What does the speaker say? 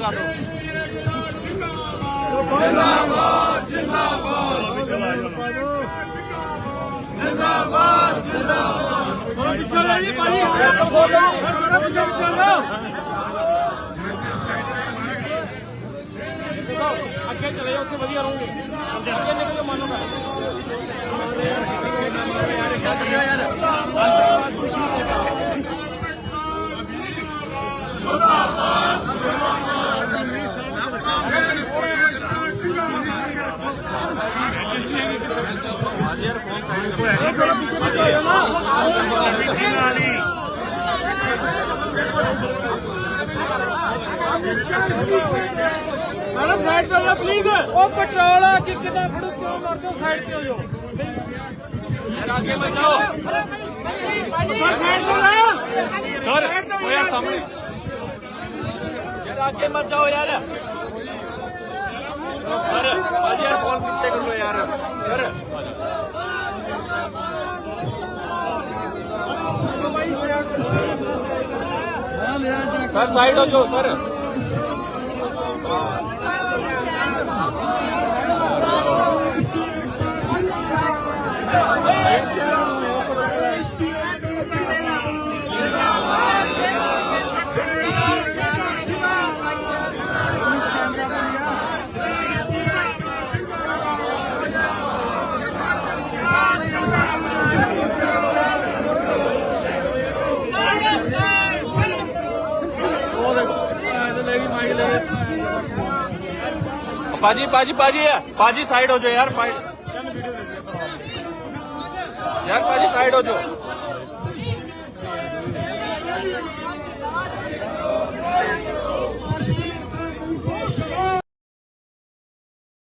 ਲਗਾ ਦਿਓ ਪਿੱਛੇ ਲੈ ਜੀ ਭਾਈ। ਬੜਾ ਪਿੱਛੇ ਪਿੱਛੇ ਲਓ ਅੱਗੇ ਚਲੇ ਜਾਓ ਉੱਥੇ ਵਧੀਆ ਰਹੋਗੇ। ਅੱਗੇ ਨਿਕਲ ਮੰਨ ਲਓ ਯਾਰ ਕੀ ਕਰਿਆ ਯਾਰ ਅੱਜ ਯਾਰ ਫੋਨ ਸਾਈਡ ਕਰੋ ਮੈਡਮ ਸਾਈਡ ਤੇ ਲਓ ਪਲੀਜ਼ ਉਹ ਪੈਟਰੋਲ ਆ ਕਿ ਕਿਦਾਂ ਫੜੂ ਕਿਉਂ ਮਰਦੇ ਹੋ ਸਾਈਡ ਤੇ ਹੋ ਜਾਓ ਯਾਰ ਅੱਗੇ ਮਤ ਜਾਓ ਸਾਈਡ ਤੇ ਲਾ ਸਰ ਉਹ ਸਾਹਮਣੇ ਯਾਰ ਅੱਗੇ ਮਤ ਜਾਓ ਯਾਰ ਸਰ ਅੱਜ ਯਾਰ ਫੋਨ ਪਿੱਛੇ ਕਰ ਲੋ ਯਾਰ। ਸਰ। ਸਰ ਸਾਈਡ ਹੋ ਜਾਓ ਸਰ। ਬਾਜੀ ਬਾਜੀ ਬਾਜੀ ਬਾਜੀ ਸਾਈਡ ਹੋ ਜਾਓ ਯਾਰ ਭਾਈ। ਯਾਰ ਬਾਜੀ ਸਾਈਡ ਹੋ ਜਾਓ।